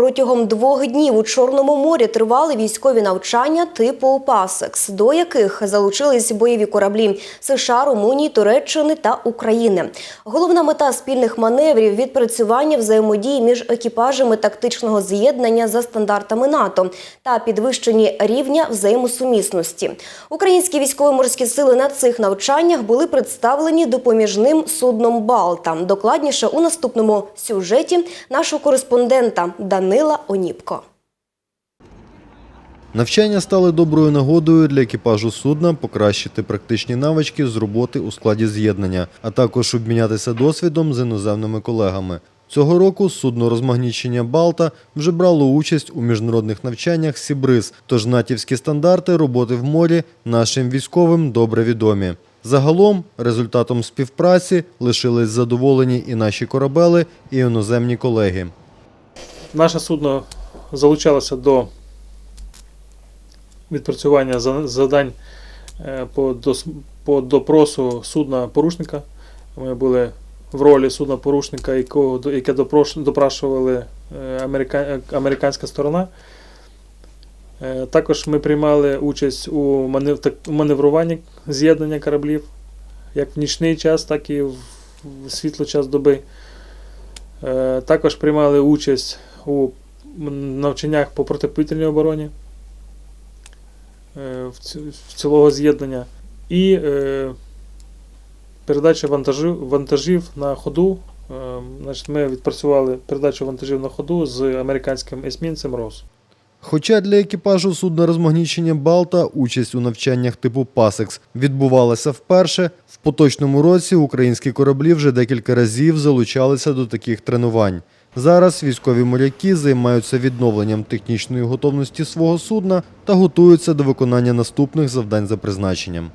Протягом двох днів у Чорному морі тривали військові навчання типу «Пасекс», до яких залучились бойові кораблі США, Румунії, Туреччини та України. Головна мета спільних маневрів відпрацювання взаємодії між екіпажами тактичного з'єднання за стандартами НАТО та підвищені рівня взаємосумісності. Українські військово-морські сили на цих навчаннях були представлені допоміжним судном Балта. Докладніше у наступному сюжеті нашого кореспондента Данила Оніпко. Навчання стали доброю нагодою для екіпажу судна покращити практичні навички з роботи у складі з'єднання, а також обмінятися досвідом з іноземними колегами. Цього року судно розмагнічення Балта вже брало участь у міжнародних навчаннях Сібриз, тож натівські стандарти роботи в морі нашим військовим добре відомі. Загалом результатом співпраці лишились задоволені і наші корабели, і іноземні колеги. Наше судно залучалося до відпрацювання за- завдань е, по, по допросу судна порушника. Ми були в ролі судна порушника, якого, яке допрашували е, америка, американська сторона. Е, Також ми приймали участь у манев- маневруванні з'єднання кораблів, як в нічний час, так і в світло час доби. Також приймали участь у навчаннях по протиповітряній обороні е, в ці- в цілого з'єднання і е, передача вантажів, вантажів на ходу. Е, Значить, ми відпрацювали передачу вантажів на ходу з американським есмінцем Рос. Хоча для екіпажу судна розмагнічення Балта участь у навчаннях типу Пасекс відбувалася вперше, в поточному році українські кораблі вже декілька разів залучалися до таких тренувань. Зараз військові моряки займаються відновленням технічної готовності свого судна та готуються до виконання наступних завдань за призначенням.